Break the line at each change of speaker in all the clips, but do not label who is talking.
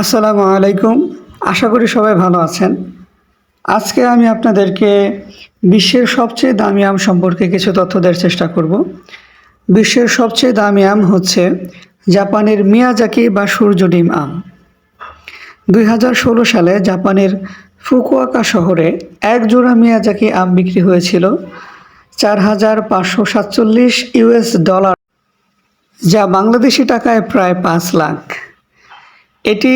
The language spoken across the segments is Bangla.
আসসালামু আলাইকুম। আশা করি সবাই ভালো আছেন। আজকে আমি আপনাদেরকে বিশ্বের সবচেয়ে দামি আম সম্পর্কে কিছু তথ্য দেওয়ার চেষ্টা করব। বিশ্বের সবচেয়ে দামি আম হচ্ছে জাপানের মিয়াজাকি বা সূর্য ডিম আম। দুই হাজার ষোলো সালে জাপানের ফুকুয়াকা শহরে এক জোড়া মিয়াজাকি আম বিক্রি হয়েছিল চার হাজার পাঁচশো সাতচল্লিশ ইউএস ডলার, যা বাংলাদেশি টাকায় প্রায় পাঁচ লাখ। এটি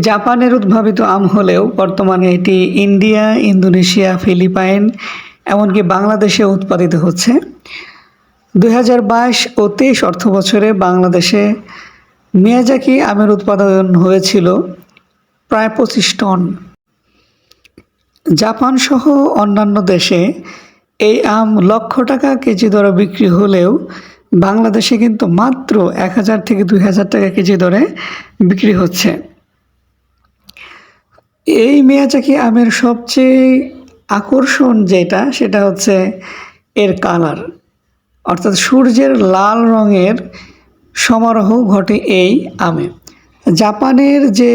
জাপানের উদ্ভাবিত আম হলেও বর্তমানে এটি ইন্ডিয়া, ইন্দোনেশিয়া, ফিলিপাইন এমনকি বাংলাদেশে উৎপাদিত হচ্ছে। দুই হাজার বাইশ ও তেইশ অর্থ বছরে বাংলাদেশে মিয়াজাকি আমের উৎপাদন হয়েছিল প্রায় পঁচিশ টন। জাপান সহ অন্যান্য দেশে এই আম লক্ষ টাকা কেজি দরে বিক্রি হলেও বাংলাদেশে কিন্তু মাত্র এক হাজার থেকে দুই হাজার টাকা কেজি দরে বিক্রি হচ্ছে। এই মেয়াজাকি আমের সবচেয়ে আকর্ষণ যেটা, সেটা হচ্ছে এর কালার। অর্থাৎ সূর্যের লাল রঙের সমারোহ ঘটে এই আমে। জাপানের যে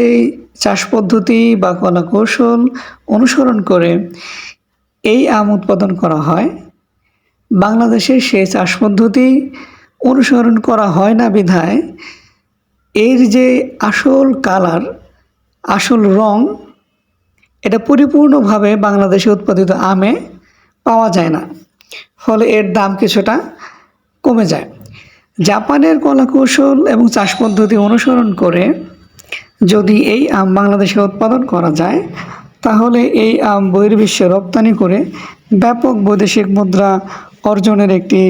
চাষ পদ্ধতি বা কলা কৌশল অনুসরণ করে এই আম উৎপাদন করা হয়। বাংলাদেশে সেই চাষ পদ্ধতি অনুসরণ করা হয় না বিধায় এর যে আসল কালার, আসল রং, এটা পরিপূর্ণভাবে বাংলাদেশে উৎপাদিত আমে পাওয়া যায় না। ফলে এর দাম কিছুটা কমে যায়। জাপানের কলাকৌশল এবং চাষ পদ্ধতি অনুসরণ করে যদি এই আম বাংলাদেশে উৎপাদন করা যায়, তাহলে এই আম বহির্বিশ্বে রপ্তানি করে ব্যাপক বৈদেশিক মুদ্রা অর্জনের একটি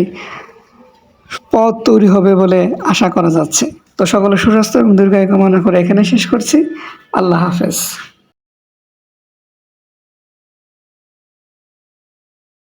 পথ তৈরি হবে বলে আশা করা যাচ্ছে। তো সকলে সুস্বাস্থ্য এবং দীর্ঘায় কামনা করে এখানে শেষ করছি। আল্লাহ হাফেজ।